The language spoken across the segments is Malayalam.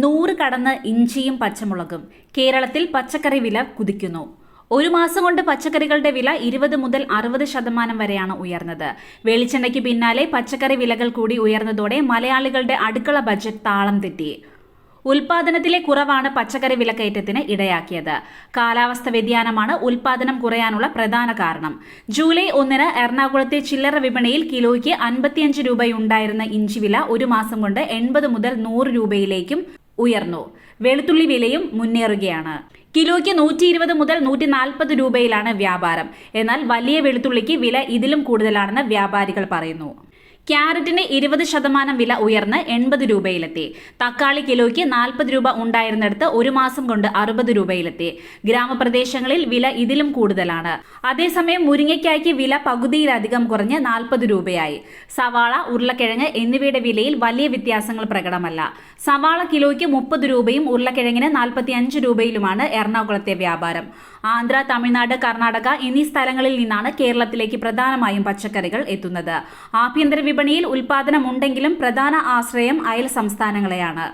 നൂറ് കടന്ന് ഇഞ്ചിയും പച്ചമുളകും. കേരളത്തിൽ പച്ചക്കറി വില കുതിക്കുന്നു. ഒരു മാസം കൊണ്ട് പച്ചക്കറികളുടെ വില ഇരുപത് മുതൽ അറുപത് ശതമാനം വരെയാണ് ഉയർന്നത്. വെളിച്ചെണ്ണയ്ക്ക് പിന്നാലെ പച്ചക്കറി വിലകൾ കൂടി ഉയർന്നതോടെ മലയാളികളുടെ അടുക്കള ബജറ്റ് താളം തെറ്റി. ഉൽപാദനത്തിലെ കുറവാണ് പച്ചക്കറി വിലക്കയറ്റത്തിന് ഇടയാക്കിയത്. കാലാവസ്ഥ വ്യതിയാനമാണ് ഉൽപാദനം കുറയാനുള്ള പ്രധാന കാരണം. ജൂലൈ ഒന്നിന് എറണാകുളത്തെ ചില്ലറ വിപണിയിൽ കിലോയ്ക്ക് അൻപത്തിയഞ്ച് രൂപയുണ്ടായിരുന്ന ഇഞ്ചി വില ഒരു മാസം കൊണ്ട് എൺപത് മുതൽ നൂറ് രൂപയിലേക്കും ഉയർന്നു. വെളുത്തുള്ളി വിലയും മുന്നേറുകയാണ്. കിലോയ്ക്ക് നൂറ്റി ഇരുപത് മുതൽ നൂറ്റി നാൽപ്പത് രൂപയിലാണ് വ്യാപാരം. എന്നാൽ വലിയ വെളുത്തുള്ളിക്ക് വില ഇതിലും കൂടുതലാണെന്ന് വ്യാപാരികൾ പറയുന്നു. ക്യാരറ്റിന് ഇരുപത് ശതമാനം വില ഉയർന്ന് എൺപത് രൂപയിലെത്തി. തക്കാളി കിലോയ്ക്ക് നാൽപ്പത് രൂപ ഉണ്ടായിരുന്നിടത്ത് ഒരു മാസം കൊണ്ട് അറുപത് രൂപയിലെത്തി. ഗ്രാമപ്രദേശങ്ങളിൽ വില ഇതിലും കൂടുതലാണ്. അതേസമയം മുരിങ്ങയ്ക്കായ്ക്ക് വില പകുതിയിലധികം കുറഞ്ഞ് നാൽപ്പത് രൂപയായി. സവാള ഉരുളക്കിഴങ്ങ് എന്നിവയുടെ വിലയിൽ വലിയ വ്യത്യാസങ്ങൾ പ്രകടമല്ല. സവാള കിലോയ്ക്ക് മുപ്പത് രൂപയും ഉരുളക്കിഴങ്ങിന് നാൽപ്പത്തി അഞ്ച് രൂപയിലുമാണ് എറണാകുളത്തെ വ്യാപാരം. ആന്ധ്ര തമിഴ്നാട് കർണാടക എന്നീ സ്ഥലങ്ങളിൽ നിന്നാണ് കേരളത്തിലേക്ക് പ്രധാനമായും പച്ചക്കറികൾ എത്തുന്നത്. ആഭ്യന്തര വിപണിയിൽ ഉൽപാദനമുണ്ടെങ്കിലും പ്രധാന ആശ്രയം അയൽ സംസ്ഥാനങ്ങളെയാണ്.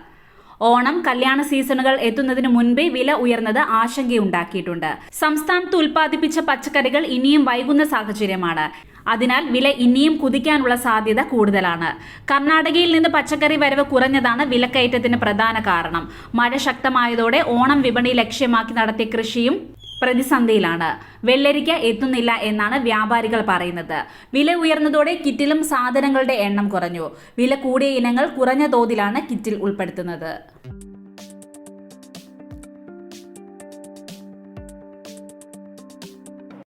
ഓണം കല്യാണ സീസണുകൾ എത്തുന്നതിന് മുൻപേ വില ഉയർന്നത് ആശങ്കയുണ്ടാക്കിയിട്ടുണ്ട്. സംസ്ഥാനത്ത് ഉൽപ്പാദിപ്പിച്ച പച്ചക്കറികൾ ഇനിയും വൈകുന്ന സാഹചര്യമാണ്. അതിനാൽ വില ഇനിയും കുതിക്കാനുള്ള സാധ്യത കൂടുതലാണ്. കർണാടകയിൽ നിന്ന് പച്ചക്കറി വരവ് കുറഞ്ഞതാണ് വിലക്കയറ്റത്തിന് പ്രധാന കാരണം. മഴ ശക്തമായതോടെ ഓണം വിപണി ലക്ഷ്യമാക്കി നടത്തിയ കൃഷിയും പ്രതിസന്ധിയിലാണ്. വെള്ളരിക്ക എത്തുന്നില്ല എന്നാണ് വ്യാപാരികൾ പറയുന്നത്. വില ഉയർന്നതോടെ കിറ്റിലും സാധനങ്ങളുടെ എണ്ണം കുറഞ്ഞു. വില കൂടിയ ഇനങ്ങൾ കുറഞ്ഞ തോതിലാണ് കിറ്റിൽ ഉൾപ്പെടുത്തുന്നത്.